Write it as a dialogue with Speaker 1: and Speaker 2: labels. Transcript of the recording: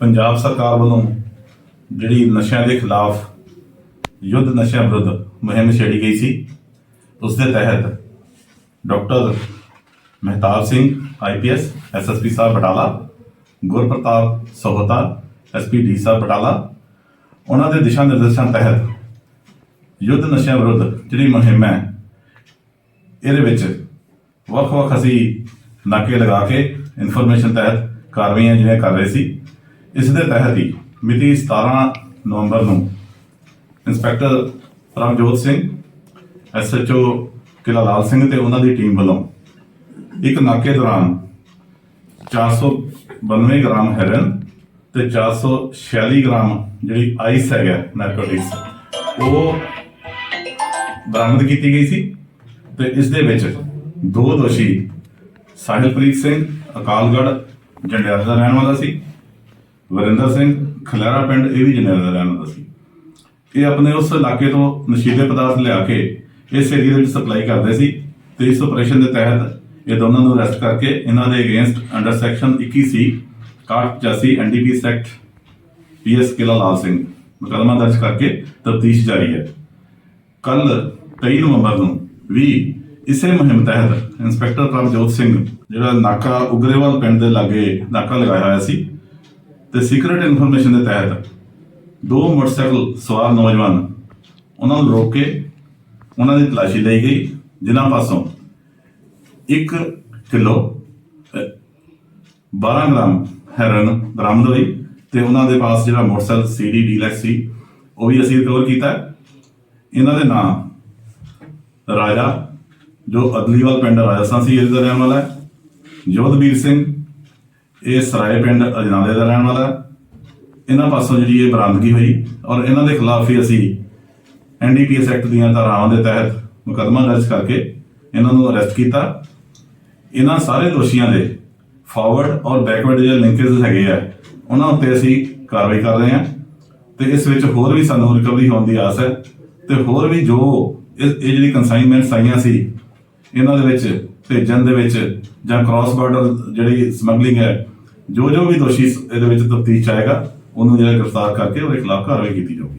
Speaker 1: ਪੰਜਾਬ ਸਰਕਾਰ ਵੱਲੋਂ ਜਿਹੜੀ ਨਸ਼ਿਆਂ ਦੇ ਖਿਲਾਫ ਯੁੱਧ ਨਸ਼ਿਆਂ ਵਿਰੁੱਧ ਮੁਹਿੰਮ ਛੇੜੀ ਗਈ ਸੀ, ਉਸ ਦੇ ਤਹਿਤ doctor Mehtab Singh IPS SSP ਸਾਹਿਬ ਬਟਾਲਾ, ਗੁਰਪ੍ਰਤਾਪ ਸੋਹਤਾ ਐਸਪੀ ਡੀ ਸਾਹਿਬ ਬਟਾਲਾ, ਉਹਨਾਂ ਦੇ ਦਿਸ਼ਾ ਨਿਰਦੇਸ਼ਾਂ ਤਹਿਤ ਯੁੱਧ ਨਸ਼ਿਆਂ ਵਿਰੁੱਧ ਜਿਹੜੀ ਮੁਹਿੰਮ ਹੈ, ਇਹਦੇ ਵਿੱਚ ਵੱਖ-ਵੱਖ ਅਸੀਂ ਨਾਕੇ ਲਗਾ ਕੇ ਇਨਫੋਰਮੇਸ਼ਨ ਤਹਿਤ ਕਾਰਵਾਈਆਂ ਜਿਹੜੀਆਂ ਕਰ ਰਹੇ ਸੀ। ਇਸ ਦੇ ਤਹਿਤ ਹੀ ਮਿਤੀ 17 ਨਵੰਬਰ ਨੂੰ ਇੰਸਪੈਕਟਰ ਰਮਜੋਤ ਸਿੰਘ ਐਸਐਚਓ ਕਿਲਾ ਲਾਲ ਸਿੰਘ ਤੇ ਉਹਨਾਂ ਦੀ ਟੀਮ ਵੱਲੋਂ ਇੱਕ ਨਾਕੇ ਦੌਰਾਨ 492 ਗ੍ਰਾਮ ਹੈਰਨ ਤੇ 446 ਗ੍ਰਾਮ ਜਿਹੜੀ ਆਈਸ ਹੈਗਾ ਨਾਰਕੋਟਿਕਸ ਉਹ ਬਰਾਮਦ ਕੀਤੀ ਗਈ ਸੀ ਤੇ ਇਸ ਦੇ ਵਿੱਚ ਦੋ ਦੋਸ਼ੀ ਸਾਹਿਲਪ੍ਰੀਤ ਸਿੰਘ ਅਕਾਲਗੜ੍ਹ, ਜੰਡਿਆਲਾ ਦਾ ਰਹਿਣ ਵਾਲਾ ਸੀ ਵਰਿੰਦਰ ਸਿੰਘ ਖਲੇਰਾ ਪਿੰਡ, ਇਹ ਵੀ ਜੰਡਿਆਲਾ ਦਾ ਰਹਿਣ ਵਾਲਾ ਸੀ। ਇਹ ਆਪਣੇ ਉਸ ਇਲਾਕੇ ਤੋਂ ਨਸ਼ੀਲੇ ਪਦਾਰਥ ਲਿਆ ਕੇ ਇਸ ਏਰੀਆ ਦੇ ਵਿੱਚ ਸਪਲਾਈ ਕਰਦੇ ਸੀ ਤੇ ਇਸ ਆਪਰੇਸ਼ਨ ਦੇ ਤਹਿਤ ਇਹ ਦੋਨਾਂ ਨੂੰ ਅਰੈਸਟ ਕਰਕੇ ਇਹਨਾਂ ਦੇ against under section 21 C 85 NDP act PS Qila Lal Singh, ਮੁਕੱਦਮਾ ਦਰਜ ਕਰਕੇ ਤਫਤੀਸ਼ ਜਾਰੀ ਹੈ। ਕੱਲ 23 ਨਵੰਬਰ ਨੂੰ ਵੀ ਇਸੇ ਮੁਹਿੰਮ ਤਹਿਤ ਇੰਸਪੈਕਟਰ ਪ੍ਰਭਜੋਤ ਸਿੰਘ, ਜਿਹੜਾ ਨਾਕਾ ਉਗਰੇਵਾਲ ਪਿੰਡ ਦੇ ਲਾਗੇ ਨਾਕਾ ਲਗਾਇਆ ਹੋਇਆ ਸੀ ਤੇ ਸੀਕ੍ਰੀਟ ਇਨਫੋਰਮੇਸ਼ਨ ਦੇ ਤਹਿਤ ਦੋ ਮੋਟਰਸਾਈਕਲ ਸਵਾਰ ਨੌਜਵਾਨ ਉਹਨਾਂ ਨੂੰ ਰੋਕ ਕੇ ਉਹਨਾਂ ਦੀ ਤਲਾਸ਼ੀ ਲਈ ਗਈ ਜਿਨ੍ਹਾਂ ਪਾਸੋਂ 1 ਕਿਲੋ ਅਹ, 12 ਗ੍ਰਾਮ ਹੈਰਨ ਬਰਾਮਦ ਹੋਈ ਤੇ ਉਹਨਾਂ ਦੇ ਪਾਸ ਜਿਹੜਾ ਮੋਟਰਸਾਈਕਲ ਸੀਡੀ ਡੀਲੈਕਸ ਸੀ ਉਹ ਵੀ ਅਸੀਂ ਰਿਕਵਰ ਕੀਤਾ। ਇਹਨਾਂ ਦੇ ਨਾਮ ਰਾਜਾ ਜੋ ਅਦਲੀਵਾਲ ਪਿੰਡ ਰਾਜਸਥਾਨ ਸੀ ਇਹਦੇ ਦਾ ਰਹਿਣ ਵਾਲਾ ਹੈ। ਜੋਧਵੀਰ ਸਿੰਘ ਇਹ ਸਰਾਏ ਪਿੰਡ ਅਜਨਾਲੇ ਦਾ ਰਹਿਣ ਵਾਲਾ ਇਹਨਾਂ ਪਾਸੋਂ ਜਿਹੜੀ ਇਹ ਬਰਾਮਦਗੀ ਹੋਈ ਔਰ ਇਹਨਾਂ ਦੇ ਖਿਲਾਫ ਹੀ ਅਸੀਂ ਐਨਡੀਪੀਐਸ ਐਕਟ ਦੀਆਂ ਧਾਰਾਵਾਂ ਦੇ ਤਹਿਤ ਮੁਕੱਦਮਾ ਦਰਜ ਕਰਕੇ ਇਹਨਾਂ ਨੂੰ ਅਰੈਸਟ ਕੀਤਾ। ਇਹਨਾਂ ਸਾਰੇ ਦੋਸ਼ੀਆਂ ਦੇ ਫਾਰਵਰਡ ਔਰ ਬੈਕਵਰਡ ਜਿਹੜੇ ਲਿੰਕੇਜ ਹੈਗੇ ਆ, ਉਹਨਾਂ ਉੱਤੇ ਅਸੀਂ ਕਾਰਵਾਈ ਕਰ ਰਹੇ ਹਾਂ ਤੇ ਇਸ ਵਿੱਚ ਹੋਰ ਵੀ ਸਾਨੂੰ ਰਿਕਵਰੀ ਹੋਣ ਦੀ ਆਸ ਹੈ ਤੇ ਹੋਰ ਵੀ ਜੋ ਇਹ ਇਹ ਜਿਹੜੀ ਕਨਸਾਈਨਮੈਂਟਸ ਆਈਆਂ ਸੀ ਇਹਨਾਂ ਦੇ ਵਿੱਚ, ਭੇਜਣ ਦੇ ਵਿੱਚ ਜਾਂ ਕ੍ਰਾਸ ਬਾਰਡਰ ਜਿਹੜੀ ਸਮਗਲਿੰਗ ਹੈ ਜੋ ਜੋ ਵੀ ਦੋਸ਼ੀ ਇਹਦੇ ਵਿੱਚ ਤਫਤੀਸ਼ ਆਏਗਾ, ਉਹਨੂੰ ਜਿਹੜਾ ਗ੍ਰਿਫਤਾਰ ਕਰਕੇ ਉਹਦੇ ਖਿਲਾਫ ਕਾਰਵਾਈ ਕੀਤੀ ਜਾਊਗੀ।